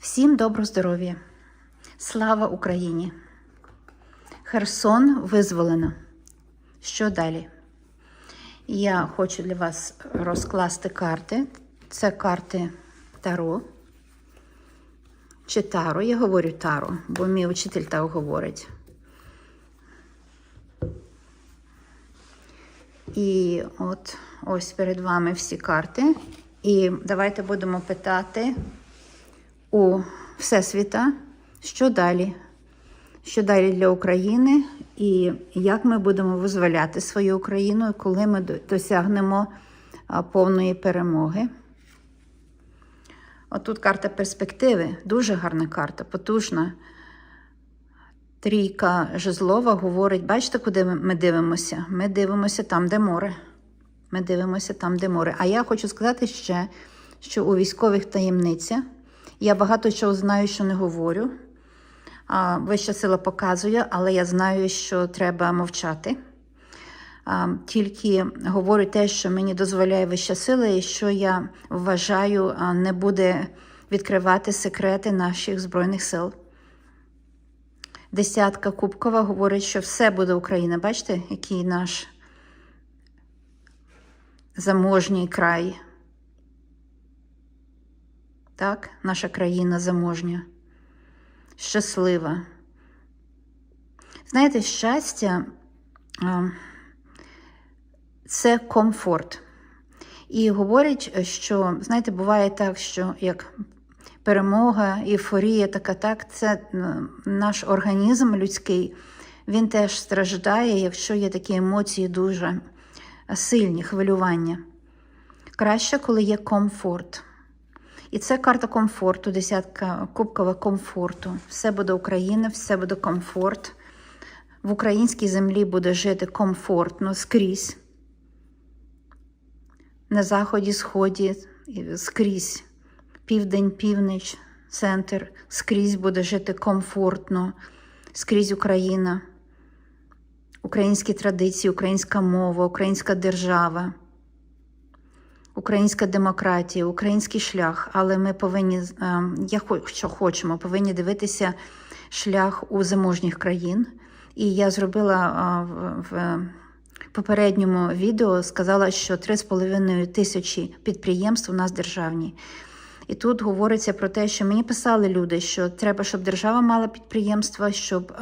Всім доброго здоров'я! Слава Україні! Херсон визволено. Що далі? Я хочу для вас розкласти карти. Це карти Таро. Чи Таро, я говорю Таро, бо мій учитель так говорить. І от ось перед вами всі карти. І давайте будемо питати у Всесвіта, що далі? Що далі для України, і як ми будемо визволяти свою Україну, коли ми досягнемо повної перемоги. Отут карта перспективи, дуже гарна карта, потужна. Трійка жезлова говорить: бачите, куди ми- дивимося? Ми дивимося там, де море. Ми дивимося там, де море. А я хочу сказати ще, що у військових таємниця я багато чого знаю, що не говорю. Вища сила показує, але я знаю, що треба мовчати. Тільки говорю те, що мені дозволяє вища сила, і що я вважаю, не буде відкривати секрети наших Збройних сил. Десятка Кубкова говорить, що все буде Україна. Бачите, який наш заможній край. Так, наша країна заможня, щаслива. Знаєте, щастя це комфорт. І говорять, що, знаєте, буває так, що як перемога, ейфорія, така так, це наш організм людський, він теж страждає, якщо є такі емоції дуже сильні, хвилювання. Краще, коли є комфорт. І це карта комфорту, десятка кубкова комфорту. Все буде Україна, все буде комфорт. В українській землі буде жити комфортно скрізь. На заході, сході, скрізь. Південь, північ, центр, скрізь буде жити комфортно, скрізь Україна, українські традиції, українська мова, українська держава українська демократія, український шлях, але ми повинні, е, я що хочемо, повинні дивитися шлях у заможніх країн. І я зробила в попередньому відео, сказала, що 3,5 тисячі підприємств у нас державні. І тут говориться про те, що мені писали люди, що треба, щоб держава мала підприємства, щоб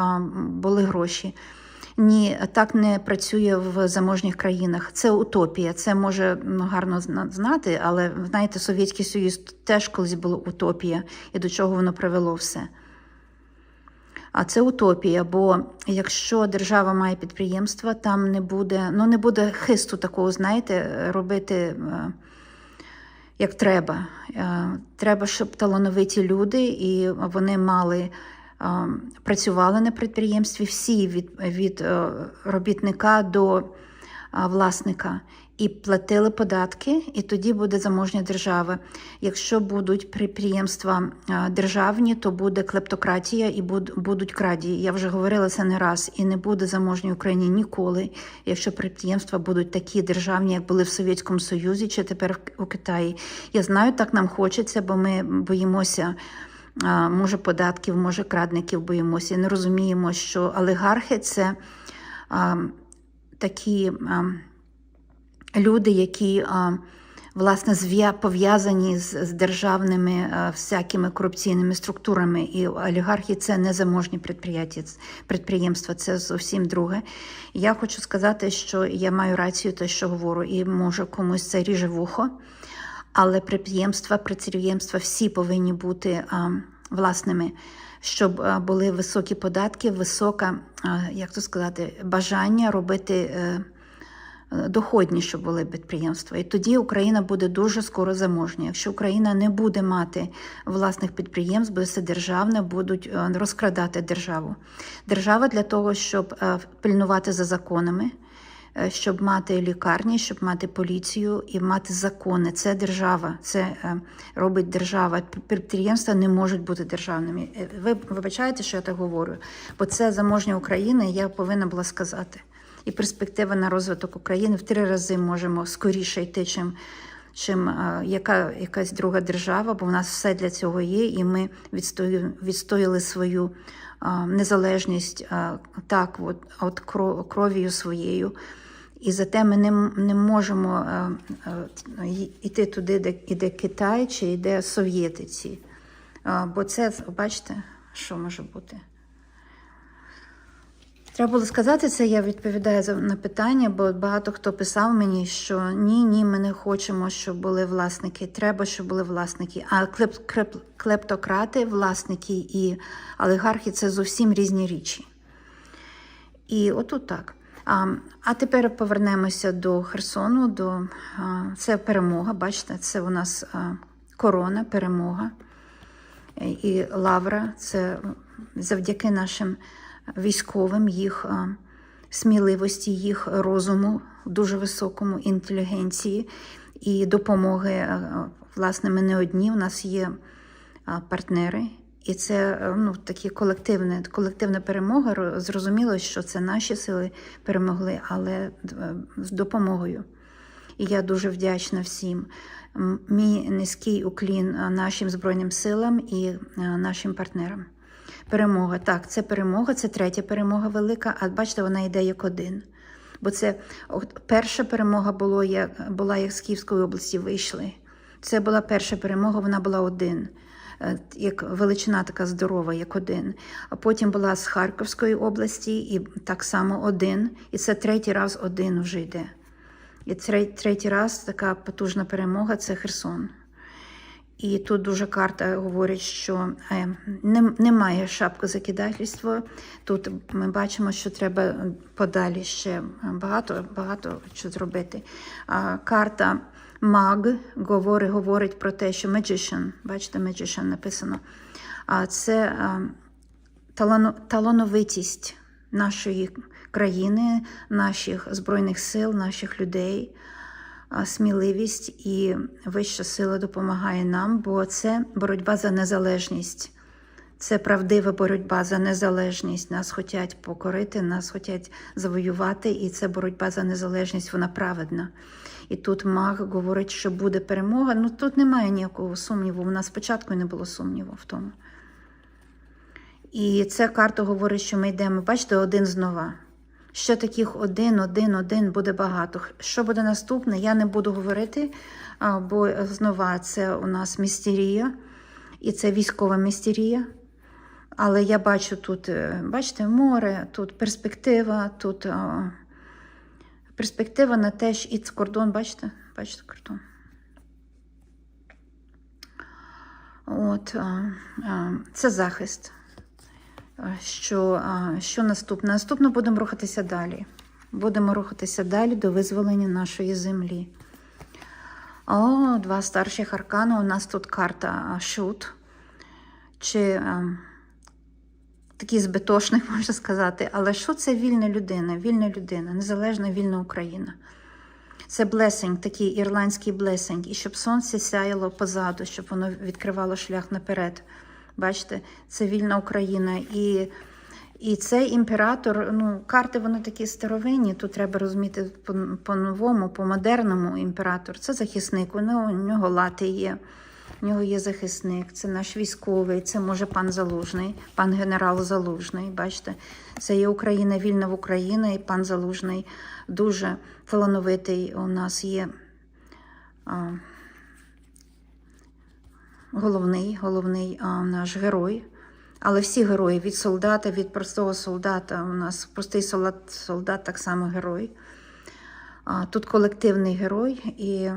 були гроші. Ні, так не працює в заможніх країнах. Це утопія. Це може ну, гарно знати, але знаєте, Совєтський Союз теж колись було утопія, і до чого воно привело все. А це утопія, бо якщо держава має підприємства, там не буде, ну не буде хисту такого, знаєте, робити е, як треба. Е, Треба, щоб талановиті люди і вони мали. Е, Працювали на підприємстві всі від, від е, робітника до е, власника і платили податки, і тоді буде заможня держава. Якщо будуть підприємства е, державні, то буде клептократія і будуть крадії. Я вже говорила це не раз, і не буде заможній Україні ніколи, якщо підприємства будуть такі державні, як були в Совєтському Союзі чи тепер у Китаї. Я знаю, так нам хочеться, бо ми боїмося. Може, податків, може, крадників боїмося. І не розуміємо, що олігархи це такі люди, які власне пов'язані з, з державними а, всякими корупційними структурами. І олігархи це не заможні підприємства, це зовсім друге. Я хочу сказати, що я маю рацію, те, що говорю, і може комусь це ріже вухо. Але підприємства, підприємства всі повинні бути власними, щоб були високі податки, високе, а, як то сказати, бажання робити е, доходні, щоб були підприємства. І тоді Україна буде дуже скоро заможня. Якщо Україна не буде мати власних підприємств, буде все державне, будуть е, розкрадати державу. Держава для того, щоб е, пильнувати за законами щоб мати лікарні, щоб мати поліцію і мати закони. Це держава, це е, робить держава. Підприємства не можуть бути державними. Е, Ви вибачаєте, що я так говорю, бо це заможня Україна, і я повинна була сказати. І перспектива на розвиток України в три рази можемо скоріше йти, чим чим е, яка, якась друга держава, бо в нас все для цього є, і ми відстою, відстояли свою е, незалежність е, так, от, от кро- кров'ю своєю. І зате ми не, не можемо е, е, йти туди, де іде Китай чи йде совєтиці. Е, Бо це, бачите, що може бути. Треба було сказати це, я відповідаю на питання, бо багато хто писав мені, що ні, ні, ми не хочемо, щоб були власники. Треба, щоб були власники. А клеп, клеп, клептократи, власники і олігархи це зовсім різні речі. І отут так. А, тепер повернемося до Херсону. До, це перемога. Бачите, це у нас корона, перемога і лавра. Це завдяки нашим військовим, їх сміливості, їх розуму, дуже високому інтелігенції і допомоги. Власне, ми не одні. У нас є партнери. І це е, ну, такі колективне, колективна перемога. Зрозуміло, що це наші сили перемогли, але е, з допомогою. І я дуже вдячна всім. Мій низький уклін нашим Збройним силам і нашим партнерам. Перемога. Так, це перемога, це третя перемога велика, а бачите, вона йде як один. Бо це перша перемога було, як, була, як з Київської області вийшли. Це була перша перемога, вона була один. Е, Як величина така здорова, як один. А потім була з Харківської області, і так само один. І це третій раз один вже йде. І третій раз така потужна перемога це Херсон. І тут дуже карта говорить, що е, не- немає шапкозакидательства. Тут ми бачимо, що треба подалі ще багато, багато що зробити. А карта маг говорить, говорить про те, що magician, бачите, magician написано. Це талановитість нашої країни, наших збройних сил, наших людей, сміливість і вища сила допомагає нам, бо це боротьба за незалежність. Це правдива боротьба за незалежність. Нас хочуть покорити, нас хочуть завоювати, і це боротьба за незалежність, вона праведна. І тут маг говорить, що буде перемога. Ну тут немає ніякого сумніву. У нас спочатку не було сумніву в тому. І ця карта говорить, що ми йдемо, бачите, один знова. Ще таких один, один, один буде багато. Що буде наступне, я не буду говорити, бо знова це у нас містерія, і це військова містерія. Але я бачу тут, е, бачите, море, тут перспектива, тут перспектива на те, що і це кордон, бачите? Бачите кордон. От, це захист. Що, що наступне? Наступно будемо рухатися далі. Будемо рухатися далі до визволення нашої землі. О, два старших аркани. У нас тут карта шут. Чи а, такий збитошник, можна сказати. Але що це вільна людина? Вільна людина, незалежна вільна Україна. Це блесень, такий ірландський блесень. І щоб сонце сяяло позаду, щоб воно відкривало шлях наперед. Бачите, це вільна Україна. І, і цей імператор, ну, карти вони такі старовинні, тут треба розуміти по- по-новому, по-модерному імператор. Це захисник, у нього, у нього лати є. У нього є захисник, це наш військовий, це може пан Залужний, пан генерал Залужний. Бачите, це є Україна, вільна в Україна, і пан Залужний дуже талановитий. У нас є а, головний, головний а, наш герой. Але всі герої від солдата, від простого солдата. У нас простий солдат, солдат так само герой. Тут колективний герой і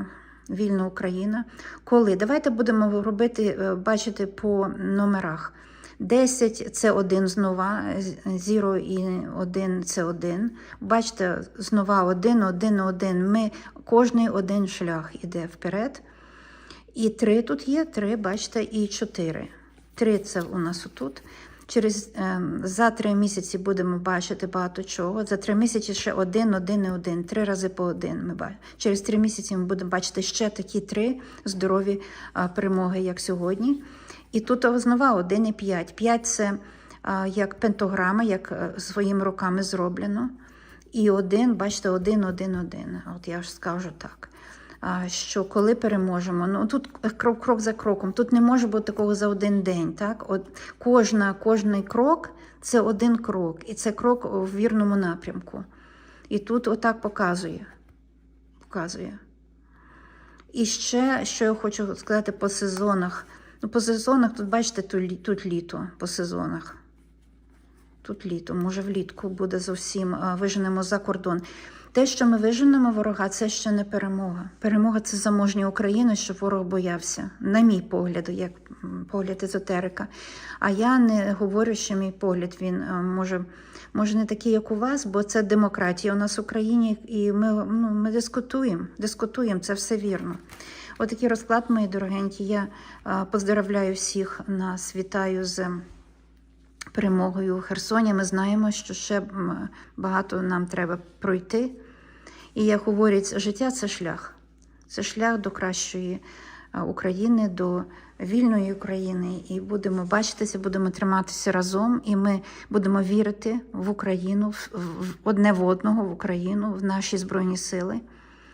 вільна Україна. Коли? Давайте будемо робити, е, бачити по номерах. 10 це один знова, зіро і один це один. Бачите, знова один, один, один. Ми кожний один шлях іде вперед. І три тут є, три, бачите, і чотири. Три це у нас отут. Через е, за три місяці будемо бачити багато чого. За три місяці ще один, один і один. Три рази по один. Ми бачимо. Через три місяці ми будемо бачити ще такі три здорові перемоги, як сьогодні. І тут знову один і п'ять. П'ять це як пентограма, як е, своїми руками зроблено. І один, бачите, один, один, один. От я ж скажу так. Що коли переможемо, ну тут крок, крок за кроком, тут не може бути такого за один день. Так? От кожна, кожний крок це один крок, і це крок в вірному напрямку. І тут отак показує. показує. І ще, що я хочу сказати по сезонах. Ну, по сезонах, тут бачите, тут, тут літо по сезонах. Тут літо, може влітку буде зовсім виженемо за кордон. Те, що ми виженемо ворога, це ще не перемога. Перемога це заможня Україна, щоб ворог боявся, на мій погляд, як погляд езотерика. А я не говорю, що мій погляд він може, може не такий, як у вас, бо це демократія у нас в Україні, і ми, ну, ми дискутуємо. Дискутуємо, це все вірно. Отакий розклад, мої дорогенькі. Я поздравляю всіх нас, вітаю з перемогою у Херсоні. Ми знаємо, що ще багато нам треба пройти. І як говорять, життя це шлях. Це шлях до кращої України, до вільної України. І будемо бачитися, будемо триматися разом, і ми будемо вірити в Україну, в, в одне в одного, в Україну, в наші Збройні Сили.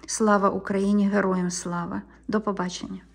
Слава Україні, героям слава! До побачення!